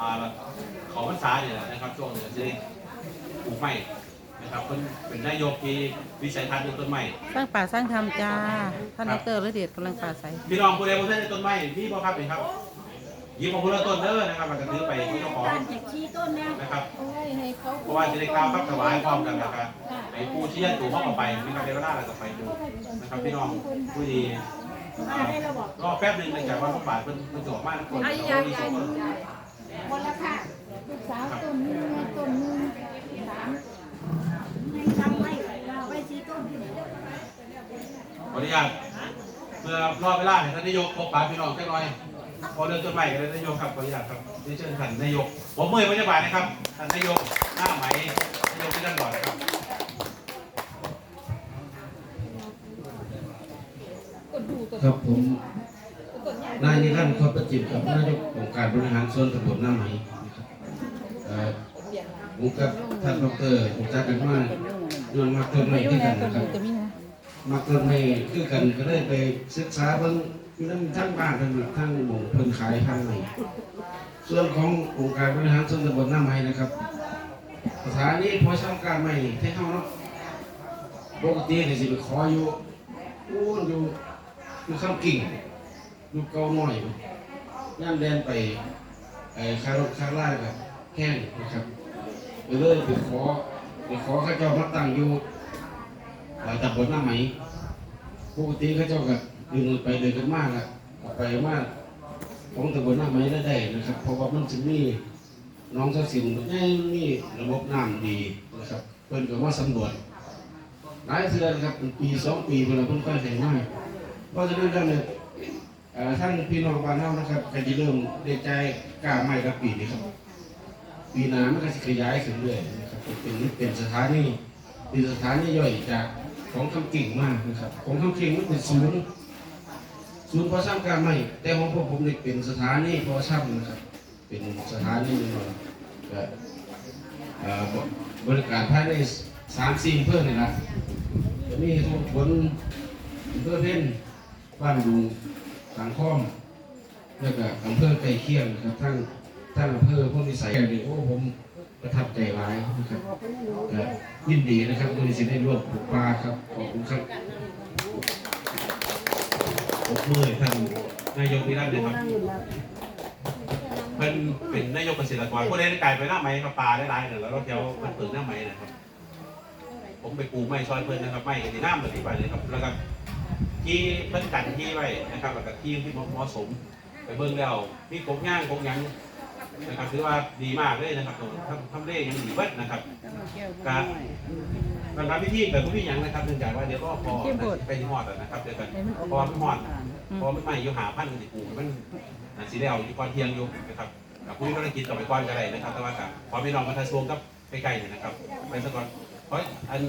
อ่าเของพรรษาเนี่ยนะครับช่วงนี้จะได้ปลูกไม้นะครับเป็นเป็นนายกที่วิสัยทัศน์เรื่องต้นไม้สร้างป่าสร้างธรรมจ้าท่านดรฤเดชกำลังป่าใสพี่น้องผู้ใดผู้ใดในต้นไม้พี่บ่ครับนี่ครับหยิบมาคนละต้นเด้อนะครับมันจะถือไปที่เจ้าของการจากชี้ต้นเนี่ยนะครับโอ้ยให้เขาเพราะว่าจะได้กล่าวครับถวายพร้อมกันนะครับไอ้ผู้เชี่ยตู่เข้าไปมีการเดวราเราจะไปดูนะครับพี่น้องผู้ดีมาได้ระบอกก็แป๊บหนึงหลังจากวันพระบาทเป็นเป็นจบมากทุกคนอาญาใหญ่ คนละค่ะลูกสาวต้นนึงต้นนึงสามให้ทำไว้ไว้ชี้ต้นขออนุญาตเพื่อรอบเวลาให้ท่านนายกพบปะพี่น้องแค่น้อยพอเรื่องต้นใหม่กันเลยนายกครับขออนุญาตครับนี่เชิญท่านนายกผมเมื่อยพยาบาลนะครับท่านนายกหน้าไหมนายกที่ด้านหลอนะครับครับผมนายนิรันดร์คดประ จิมกับนายกองค์การบริหารส่วนตำบลหน้าไหมนะครับเอ่อผมกับท่านดอกเตอรผมจักกันมาเรื่องมาต้นไม้ที่กันนะครับมีนะมาต้นไม้คือกันก็เลยไปศึกษาเบิ่งอยู่นำทั้งบ้านทั้งทั้งหมู่เพิ่นขายพันธุ์ใหม่ส่วนขององค์การบริหารส่วนตำบลหน้าไหมนะครับสถานีพอช่างการใหม่ที่เฮาเนาะปกตินี่สิไปขออยู่อู้นอยู่อยู่ข้ามกิ่งอยู่เกาหน่อย ย่ามแดนไปไอ้คารถคาร่ากับแห้งนะครับไปเลยไปขอไปขอข้าเจ้ามาตั้งอยู่หลายตำบลหน้าไหมปกติข้าเจ้าก็เดินไปเดินกันมากอะเอาไปมากของตำบลหน้าไหมได้ได้นะครับ เพราะว่ามันจะมีน้องเจ้าสินนี่นี่ระบบน้ำดีนะครับเพิ่นก็มาสำรวจหลายเทือนะครับปีสองปีเพิ่นเอาเพิ่นค่อยแข็งมากเพราะฉะนั้นเนี่ย ท่านพี่น้องบ้านเฮานะครับก็จะเริ่มเรียนใจกล้าใหม่กับปีนี้ครับ ปีหน้ามันก็สิขยายขึ้นเรื่อยนะครับ เป็นเป็นสถานีเป็นสถานีย่อยจากของคำกิ่งมากนะครับของคำกิ่งมันเป็นศูนย์ศูนย์พอสร้างการใหม่ แต่ของพวกผมนี่เป็นสถานีพอสร้างนะครับ เป็นสถานีหนึ่งเอ่อบริการภายในสามสี่เพื่อนี่นะจะมีทุกคนอำเภอเพ่นบ้านดุง สังค้อมแล้วก็อำเภอใกล้เคียงนะครับทั้งทั้งอำเภอพวกนิสัยนี่โอ้ผมประทับใจหลายนะครับก็ยินดีนะครับโดยสิได้ร่วมปลูกป่าครับขอบคุณครับผมเมื่อยท่านนายกนิรันดร์เลยครับเป็นเป็นนายกเกษตรกรผู้ใดได้กลายไปหน้าไหมกับปลาได้หลายเนี่ยแล้วเราเที่ยวมันเปิดหน้าไหมนะครับ ผมไปปลูกไม้ซอยเพิ่นนะครับไม้กันที่น้ำแบบนี้ไปเลยครับแล้วก็ ที่เพิ่นกันที่ไว้นะครับแล้วก็ที่ที่เหมาะสมไปเบิ่งแล้วมีกบย่างกบหยังนะครับถือว่าดีมากเลยนะครับตรงทำทำเลยังดีเบิดนะครับการการทำพิธีแบบพิธีหยังนะครับเนื่องจากว่าเดี๋ยวก็พอไปที่หอดแล้วนะครับเดี๋ยวกันพอมันหอดพอมันใหม่อยู่หาพันธุ์ที่ปลูกมันอ่าสีแดงอยู่ก่อนเที่ยงอยู่นะครับกับผู้ที่ธุรกิจต่อไปก่อนก็ได้นะครับแต่ว่ากับพอพี่น้องมาทะสวงกับใกล้ๆเนี่ยนะครับไปสักก่อนขออัน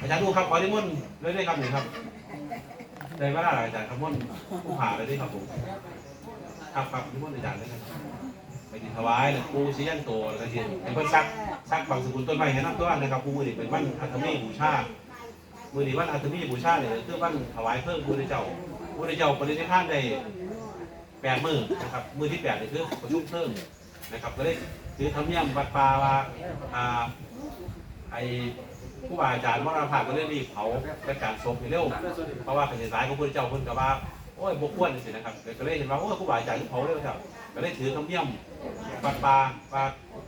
อาจารย์ดูครับขอที่มุ่นเรื่อยๆครับหนึ่งครับ ได้เวลาหลังอาจารย์ครับมุ่นผู้ผ่าเลยด้วยครับผมครับครับนิมนต์อาจารย์เลยครับไปติดถวายหรือปูชี้ยันโตแล้วก็เทียนเป็นเพิ่นซักซักบางสกุลต้นไม้ให้นับตัวนะครับปูมือนี่เป็นวันอัตมีบูชามือนี่วันอัตมีบูชาเนี่ยคือวันถวายเพิ่มพระเจ้าพระเจ้าปรินิพานได้แปดมือนะครับมือที่แปดนี่คือประชุมเพิ่มนะครับก็เลยคือทำเนียมวัดป่าว่าอ่าไอ ผู้บาอาจารย์มรณภาพก็เลยรีบเผาจัดการศพให้เร็วเพราะว่าเป็นสายของพระเจ้าเพิ่นก็ว่าโอ้ยบกวนสินะครับก็เลยเห็นว่าโอ้ยครูบาอาจารย์เขาเลยครับก็เลยถือคำเยี่ยมปัดปลาปลา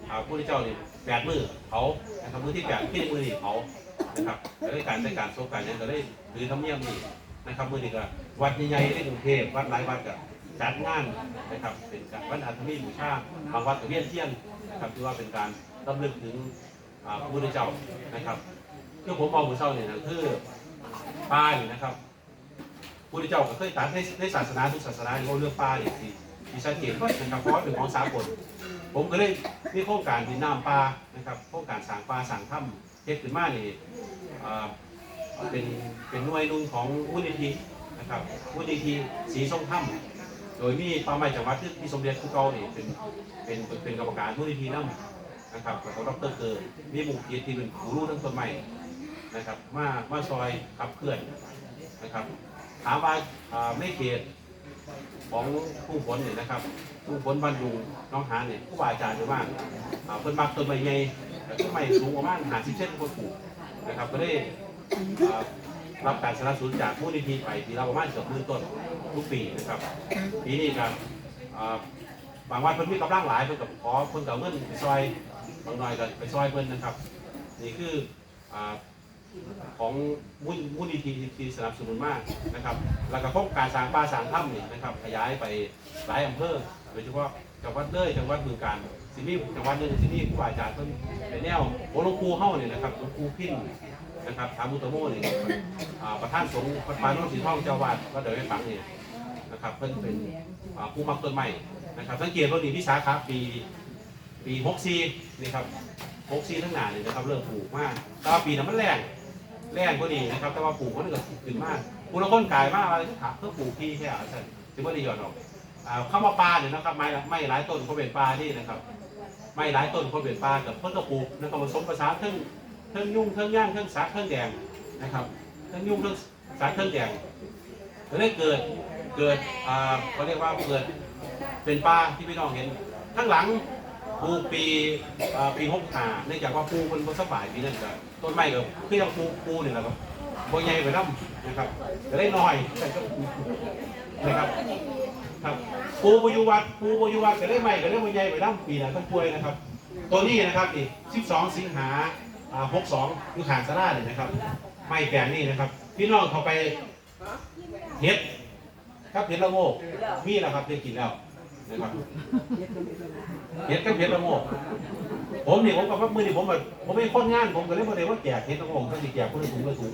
อ่าผู้ที่เจ้านี่แปดมือเขานะครับมือที่แปดที่มือนี่เขานะครับก็เลยการจัดการโซกันเนี่ยก็เลยถือคำเยี่ยมนี่นะครับมือนี่ก็วัดใหญ่ๆในกรุงเทพวัดหลายวัดก็จัดงานนะครับเป็นการวันอาทิตย์บูชาบางวัดก็เวียนเทียนนะครับที่ว่าเป็นการรำลึกถึงพระพุทธเจ้านะครับ คือผมมองผู้เจ้าเนี่ยนะคือป้ายนะครับพุทธเจ้าก็เคยตัดให้ในศาสนาทุกศาสนาเขาเลือกป่าอย่างที่ที่ชัดเจนนะครับเพราะว่าเป็นของสากลผมก็เลยมีโครงการดินน้ำป่านะครับโครงการสางป่าสางถ้ำเฮ็ดขึ้นมานี่อ่าเป็นเป็นหน่วยนุ่งของมูลนิธินะครับมูลนิธิสีส้มถ้ำโดยมีป่าไม้จังหวัดที่ที่สมเด็จพระเก่านี่เป็นเป็นเป็นกรรมการมูลนิธิน้ำนะครับแล้วก็ดรเกิร์มีหมู่เกียรติที่เป็นผู้รู้ทั้งต้นไม้ นะครับมามาซอยขับเคลื่อนนะครับถามว่าอ่เขตของผู้ฝนเนี่ยนะครับทุ่งฝนบ้านดุงน้องหานเนี่ยผู้บาอาจารย์หรือว่าอ่าเพิ่นมักต้นไม้ใหญ่แต่ต้นไม้สูงประมาณ50เซนคนปลูกนะครับก็ได้รับการสนับสนุนจากมูลนิธิไปปีละประมาณเกือบหมื่นต้นทุกปีนะครับปีนี้ครับาบางวันเพิ่นมีกำลังหลายเพิ่นกับขอเพิ่นกับเงินไปซอยบางหน่อยก็ไปซอยเพิ่นนะครับ นี่คือ ของมูลมูลนิธิที่สนับสนุนมากนะครับ แล้วก็โครงการสร้างป่าสร้างถ้ำนี่นะครับ ขยายไปหลายอำเภอโดยเฉพาะจังหวัดเลยจังหวัดบึงกาฬสินี่จังหวัดหนึงสินี่ผู้อาจารย์เพิ่นในแนวโอลวงปูเฮาเนี่ยนะครับหลวงปูพินนะครับทามุตโมนี่อ่าประธานสงฆ์วัดป่าโนนสีทองเจ้าวาดวัดเดอยไม้ฝังเนี่ยนะครับเพิ่นเป็นผู้มักต้นไม้นะครับสังเกตว่านี่ที่สาขาปีปี64นี่ครับหกซีทั้งหนาเลยนะครับเริ่มปลูกมากแต่ปีนั้นมันแรง แรงกว่านี้นะครับ แต่ว่าปลูกมันก็ขึ้นมากปลูล้วคนกายมากอะไรที่ถามเพื่อปลูกที่แค่อาศัยถือว่าดีหย่อนออกอ่าเข้ามาปลาเนี่ยนะครับไม้ไม้หลายต้นเขาเป็นปลาที่นะครับไม้หลายต้นเขาเป็นปลากับเพื่อนก็ปลูกนะครับผสมผสานเครื่องเครื่องยุ่งเครื่องย่างเครื่องสักเครื่องแดงนะครับเครื่องยุ่งเครื่องสักเครื่องแดงก็ได้เกิดเกิดอ่าเขาเรียกว่าเกิดเป็นปลาที่พี่น้องเห็นข้างหลัง ปลูกปีเอ่อปีหกห้าเนื่องจากว่าปลูกมันบ่สบายปีนั้นก็ต้นไม้ก็คือยังปลูกปลูนี่แหละครับบ่ใหญ่ไปนํนะครับก็ได้น้อยนะครับครับปลูกบ่อยู่วัดปลูกบ่อยู่วัดก็ได้ไม้ก็ได้บ่ใหญ่ไปนํปีนั้นเพิ่นป่วยนะครับ ตัวนี้นะครับนี่12 สิงหาอ่า62อยู่ข้างศาลานี่นะครับ ไม้แปลงนี่นะครับ พี่น้องเขาไปเฮ็ดครับเฮ็ดละโงกมีแล้วครับได้กินแล้ว เห็ดกับเห็ดละโงกผมนี่ผมกับว่ามือนี่ผมแบบผมเป็นคนงานผมก็เลยบอกเลยว่าแจกเห็ดละโงกก็จะแจกคนละถุงละถุง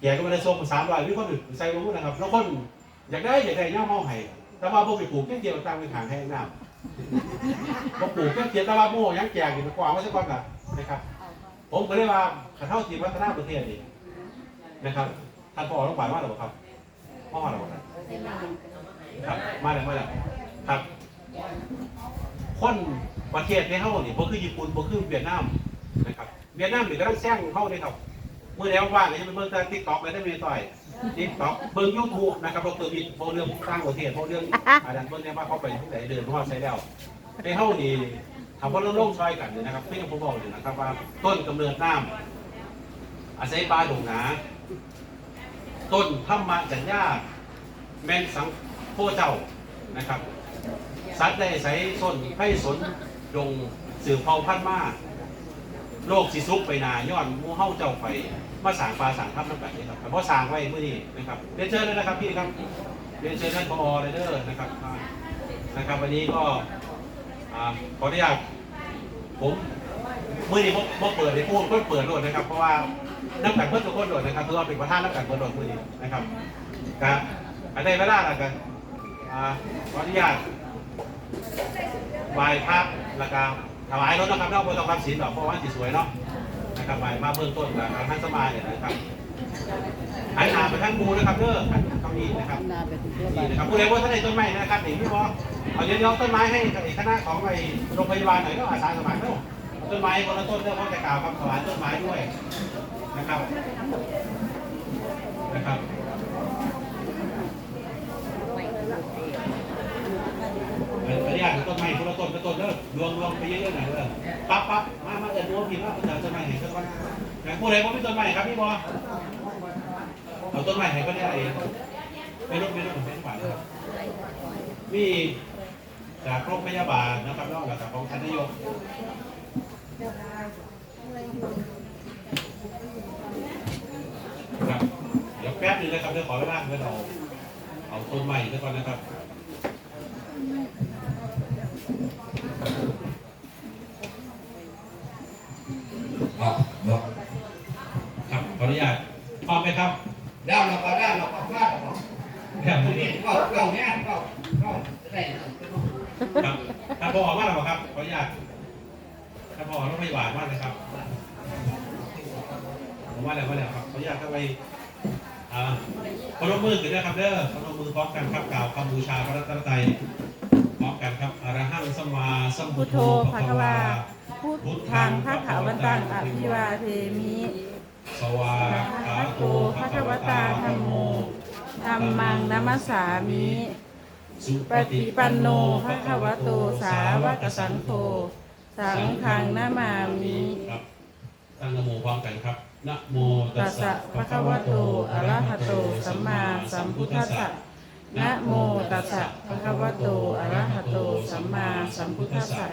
แจกก็ไม่ได้ส่งสามร้อยวิคนอื่นใส่ลงมือนะครับแล้วคนอยากได้อยากได้ย่าเมาให้แต่ว่าผมไปปลูกแค่เดียวตั้งไว้ขางให้น้ำผมปลูกแค่เดียวแต่ว่าโม่ยังแจกอยู่ตะกว่าไม่ใช่ก่อนกันะครับผมก็เลยว่าข้าเท่าทีมวัฒนประเทศนี่นะครับท่านพ่อต้องหวานว่าหรือเปล่าครับพ่อหรือเปล่าครับมาแล้วมาแล้ว ครับ คนประเทศในเฮานี่บ่คือญี่ปุ่นบ่คือเวียดนามนะครับ เวียดนามนี่ก็ต้องแซงเฮาเลยครับมื้อแล้วว่างๆก็จะไปเบิ่งทาง TikTok แล้วได้มีต่อย TikTok เบิ่ง YouTube นะครับบ่คือมีบ่เรื่องต่างประเทศบ่เรื่องอันนั้นเบิ่งได้ว่าเขาไปที่ไหนเดินเพราะว่าใช้แล้วในเฮานี่ทำว่าเราโลงซอยกันนี่นะครับคืออย่งผมบอกอยู่นะครับว่าต้นกำเนิดน้ำอาศัยปลาดงหนา ต้นธรรมจัญญาแม่นสังโพเจ้านะครับ สัตว์ได้ใส่ส้นให้สนดงสืบเผ่าพันธุ์มาโลกสิซุกไปนาย้อนมูเฮ้าเจ้าไปมาสางปลาสางทับน้ำกันนี่ครับเพราะสางไว้เมื่อนี้นะครับเรียนเชิญเลยนะครับพี่ครับเรียนเชิญท่านพอเลยเด้อนะครับนะครับวันนี้ก็อ่าขออนุญาตผมเมื่อนี้ผมผมเปิดในพูดเพิ่เปิดโหลดนะครับ เพราะว่าน้ำกันเพิ่นทุกคนโหลดนะครับเพื่อเป็นประธานน้ำกันเปิดโหลดมื่อนี้นะครับก็อันใดเวลาละกันอ่าขออนุญาต ไหว้พระแล้วก็ถวายรถนะครับนอกบนต้องรับศีลหรอกเพราะว่าสีสวยเนาะนะครับไหว้มาเบื้องต้นกับท่านสบายเนี่ยนะครับหันหน้าไปทางบูนะครับเด้อหันตรงนี้นะครับนี่นะครับผู้ใดว่าท่านในต้นไม้นะครับนี่พี่บอเอาเดี๋ยวๆต้นไม้ให้กับคณะของไอ้โรงพยาบาลหน่อยก็อาสาสมัครเนาะต้นไม้คนละต้นเรื่องว่าจะกล่าวคำถวายต้นไม้ด้วยนะครับ ขออนุญาตต้นไม้ คนละต้นละต้นเด้อรวมรวมไปเยอะๆหน่อยเด้อปั๊บปั๊บมามาเอิญรวมผิดว่าเป็นต้นไม้ไหนต้นไหนผู้ใดบ่มีต้นไม้ครับพี่บอเอาต้นไม้ไหนก็ได้เองไม่รู้ไม่รู้ผมเป็นฝ่ายนครับมีจากโรงพยาบาลนะครับนอกจากของท่านนายกครับเดี๋ยวแป๊บนึงนะครับเดี๋ยวขอเวลาเพื่อเราเอาต้นไม้ซะก่อนนะครับ ครับครับครับขออนุญาตพร้อมไหมครับด้านเราก็ด้านเราก็ฟาดออกแบบนี้นี่ก็เราเนี้ยก็ก็ได้ครับถ้าพอออกมาแล้วครับขออนุญาตถ้าพอต้องไม่หวานมากเลยครับผมว่าแล้วว่าแล้วครับขออนุญาตเข้าไปอ่าพนมมือกันนะครับเด้อพนมมือพร้อมกันครับกล่าวคำบูชาพระรัตนตรัยพร้อมกันครับอรหังสัมมาสัมพุทโธโธภะคะคะวาวา พุทธังพระขาวตังอภิวาเทมิสวาพคาระโตโตภะคะวตาธัมโมธัมมังนัมสสามิสสุปฏิปันโนภะคะวะโตสาวกสังโฆสังฆังนามามิครับตั้งนะโมพร้อมกันครับนะโมตัตัสสสะสะภะคะวะโตอะระหะโตสัมมาสัมพุทธัสสะนะโมตัสสะภะคะวะโตอะระหะโตสัมมาสัมพุทธัสสะ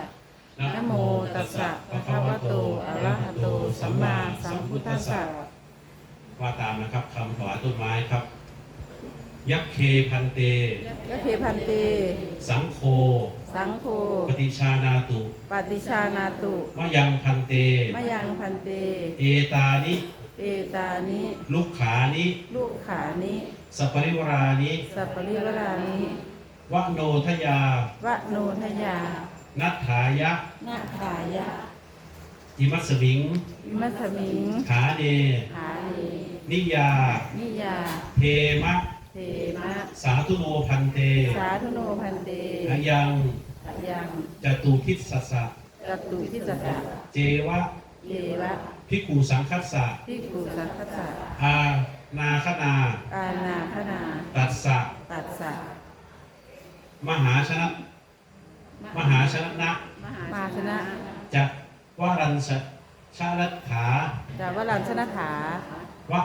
นะโมตัสสะภะคะวะโตอะระหะโตสัมมาสัมพุทธัสสะว่าตามนะครับคำถวายต้นไม้ครับ ยักเคพันเต ยะเพพันเต สังโฆสังโฆปฏิชานาตุปฏิชานาตุ มะยังพันเตมะยังพันเต เอตานิ เอตานิ ลุกขานิ ลูกขานิสัปปริวรานิ สัปปริวรานิ วโนทยาวะโนทยา นัทธายะ นาคายะอิมัสมิงวิมัสมิงขาเนหานีนิยา นิยา เทมะ เทมะ สาธุโนพันเตสาธุโนพันเตอายังยังจตุทิศสสะ จตุทิสสะเจวะเทวะพิกูสังคัสสะ พิกุสัทธสะอานาคนา อานาคนา ตัสสะ ตัสสะมหาชนะ มหาชนะนะมาชนะจะวรันสะชาลัตถาจาวรัญชนะถาวะ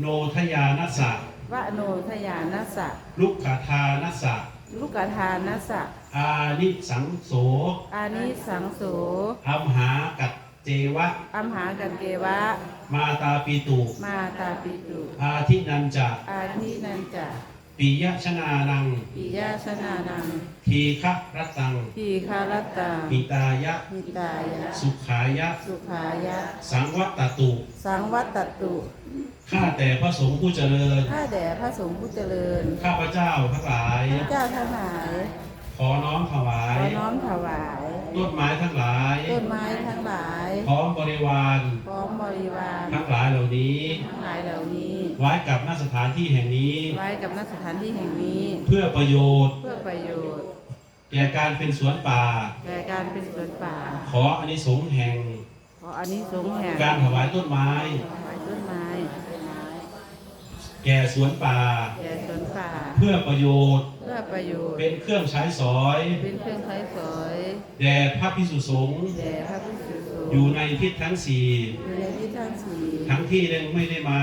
โนทยานัสสะวะโนทยานัสสะลุกขทานัสสะลูกกทานัสสะอานิสังโสอานิสังโสอัมหากัจเจวะ อัมหากันเกวะ มาตาปีตุมาตาปิตุอาทินันจะอาทินันจะ ปิยชนานัง ปิยาชนานัง ทีฆะรัตตังทีคารตตาปิตายะหิตายะ สุขายะ สุขายะ สังวัตตตุสังวัตตตุ ข้าแต่พระสงฆ์ผู้เจริญ ข้าแด่พระสงฆ์ผู้เจริญ ข้าพระเจ้าทั้งหลายพระเจ้าทั้งหลาย ขอน้อมถวาขอยน้อมถวาย ต้นไม้ทั้งหลาย ต้นไม้ทั้งหลาย พร้อมบริวาร พร้อมบริวาร ทั้งหลายเหล่านี้ ว้กับหน้าสถานที่แห่งนี้ ไว้กับณสถานที่แห่งนี้ เพื่อประโยชน์ เพื่อประโยชน์แก่การเป็นสวนป่า แก่การเป็นสวนป่า ขออานิสงส์แห่ง ขออานิสงส์แห่งการถวายต้นไม้ ถวายต้นไม้ แก่สวนป่า แก่สวนป่า เพื่อประโยชน์เพื่อประโยชน์ เป็นเครื่องใช้สอย เป็นเครื่องใช้สอยแด่พระพิสุสงฆ์แด่พระผู้สูงสุขอยู่ในทิศทั้งสี่อยู่ในที่ทั้งสี่ทั้งที่ยังไม่ได้มา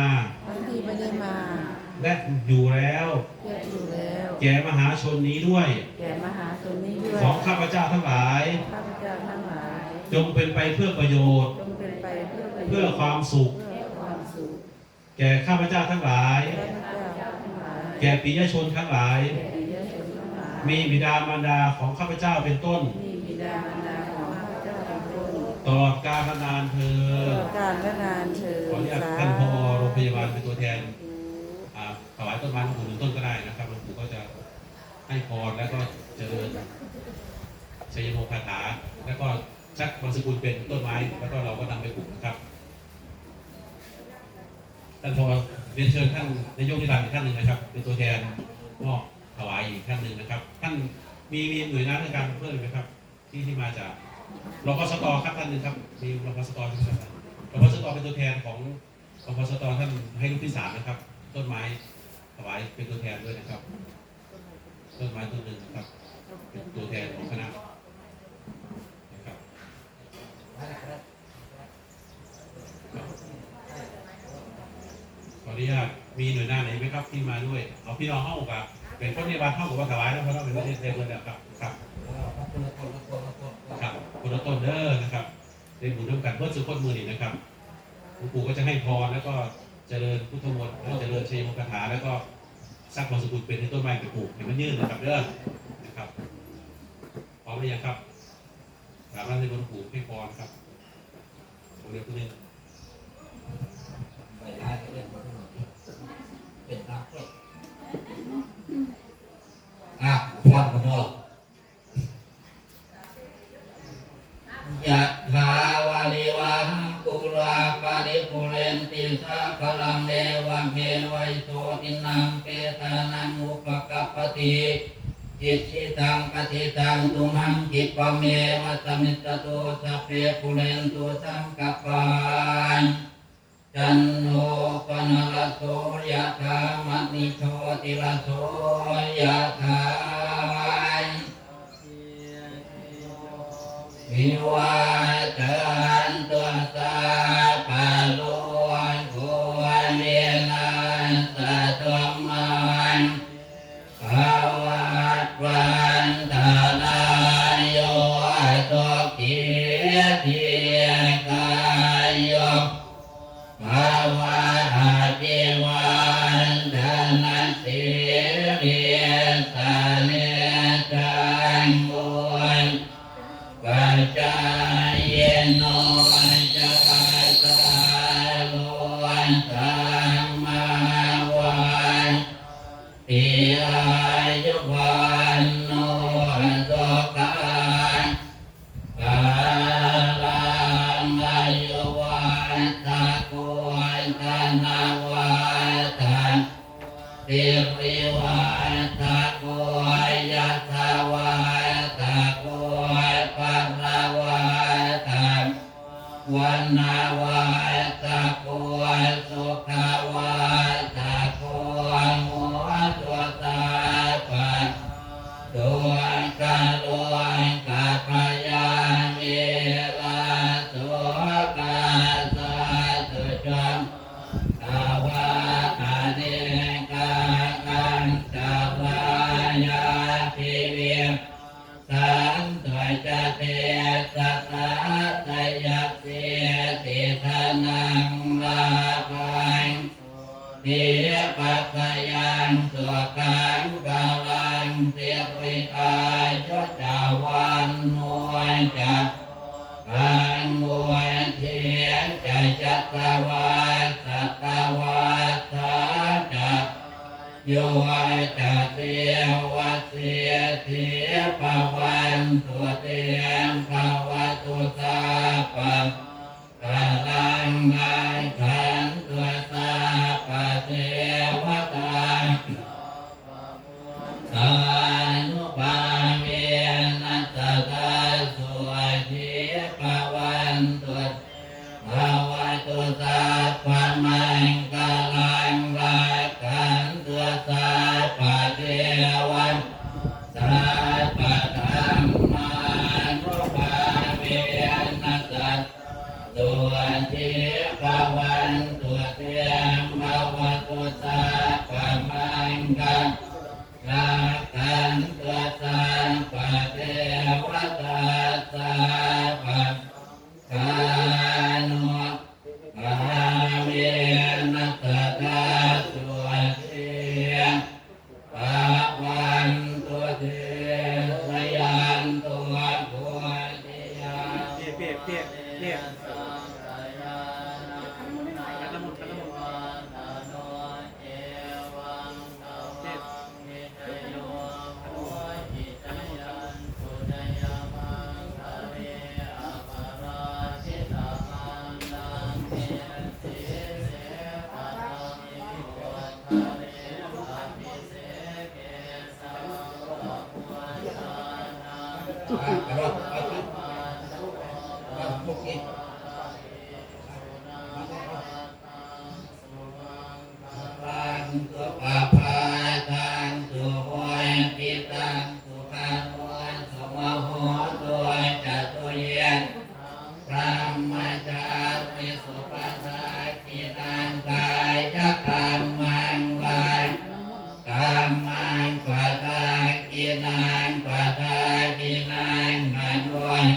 ทั้งที่ไม่ได้มา และอยู่แล้วเรียกอยู่แล้ว แก่มหาชนนี้ด้วย แก่มหาชนนี้ด้วย ของข้าพเจ้าทั้งหลาย ข้าพเจ้าทั้งหลาย จงเป็นไปเพื่อประโยชน์ จงเป็นไปเพื่อประโยชน์ เพื่อความสุขเพื่อความสุขแก่ข้าพเจ้าทั้งหลายข้าพเจ้าทั้งหลายแก่ปิยชนทั้งหลาย แก่ปิยชนทั้งหลาย มีบิดามารดาของข้าพเจ้าเป็นต้นมีบิดามาร ต้นตลอดกาลนานเธอตลอดกาลและนานเถิดขออนุญาตท่านพอโรงพยาบาลเป็นตัวแทนอ่าถวายต้นไม้หลวงปู่หนึ่งต้นก็ได้นะครับหลวงปู่ก็จะให้พรแล้วก็เจริญชัยโมคาถาแล้วก็ชักบางสกุลเป็นต้นไม้แล้วก็เราก็นำไปปลูกนะครับท่านพอเรียนเชิญท่านนายกนิรันดร์อีกท่านหนึ่งนะครับ เป็นตัวแทนมอบถวายอีกท่านหนึ่งนะครับ ท่านมีมีหน่วยงานในการเพิ่มไหมครับ ที่ที่มาจาก รพสตครับท่านหนึ่งครับมีรพสตใช่ไหมครับรพสตเป็นตัวแทนของรพสตท่านให้ลูกที่สามนะครับ ต้นไม้ถวายเป็นตัวแทนด้วยนะครับ ต้นไม้ต้นหนึ่งนะครับ เป็นตัวแทนของคณะนะครับขออนุญาตมีหน่วยงานไหนไหมครับที่มาด้วยเอาพี่น้องเข้ากับเป็นคนในบ้านเข้ากับว่าถวายแล้วเพราะเราเป็นประเทศเดียวกันแล้วครับครับครับ คนละต้นเด้อนะครับในบุญร่วมกันเพื่อสุขคนมือนี่นะครับหลวงปู่ก็จะให้พรแล้วก็เจริญพุทธมนต์แล้วเจริญชัยมงคลคาถาแล้วก็สร้างความสกุเป็นในต้นไม้ไปปลูกเห็นมันยืนนะครับเด้อนะครับพร้อมหรือยังครับกราบพระในหลวงปู่ให้พรครับผมเรียกตัวนี้อะฟังกันเนาะ ยะถาวาลิวันปุราปาริปุเรนติสาพลังเอวังเฮไวยโสตินังเปตานังอุปกัปปติจิตชิตังปฏิตังตุมังกิปะเมวัตมิตโตสัพเพปุเรนตุสังกปปานจันโนปนรโสยะธามณิโชติรโสยะธา ม วิวัจจันตุสัพพะโลกวันเวนั ตะโกนตนาวัตันติริวา จักการมวเทียนใจจัตวาสัตวาสาจะโยจะเสียวเสียเสียภาวันตัวเตียงภาวะตุสาปังกาลังไงขัน Hello. มั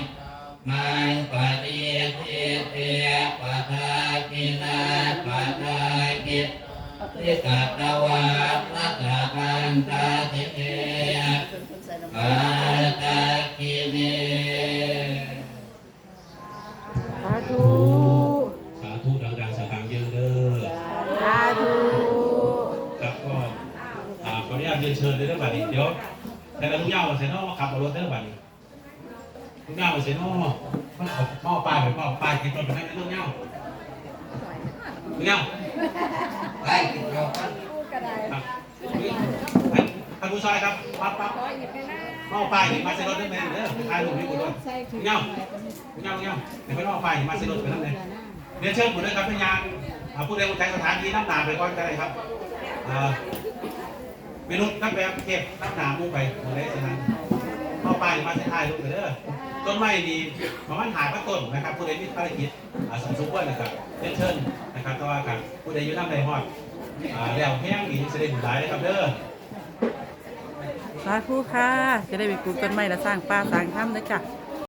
ซอยครับปั๊บปั๊บเอาไปมาใส่รถได้ไหมเด้อถ่ายรูปให้กูด้วยเงาเงาเงาเดี๋ยวไปเอาไปมาใส่รถไปนั่นเลยเดี๋ยเชิญผมด้วยครับพี่ยานผู้ใดผู้ใจสถานที่น้ำหนาไปก่อนก็ได้ครับเมนุษย์นักแบบเก็บน้ำหนามุ่งไปหมดเลยสินะเอาไปมาเใส่ถ่ายรูปไปเด้อต้นไม้ดีมันหายพรต้นนะครับผู้ใดมีภารกิจสมสมปเปอร์นะครับเรีนเชิญนะครับก็ว่ากันผู้ใดอยู่น้ำใดหอดแล้วแห้งดีจะได้ผลร้ายนะครับเด้อ สาผู้ค่ะ จะได้ไปปลูกต้นไม้และสร้างป่าสร้างถ้ำนะจ๊ะ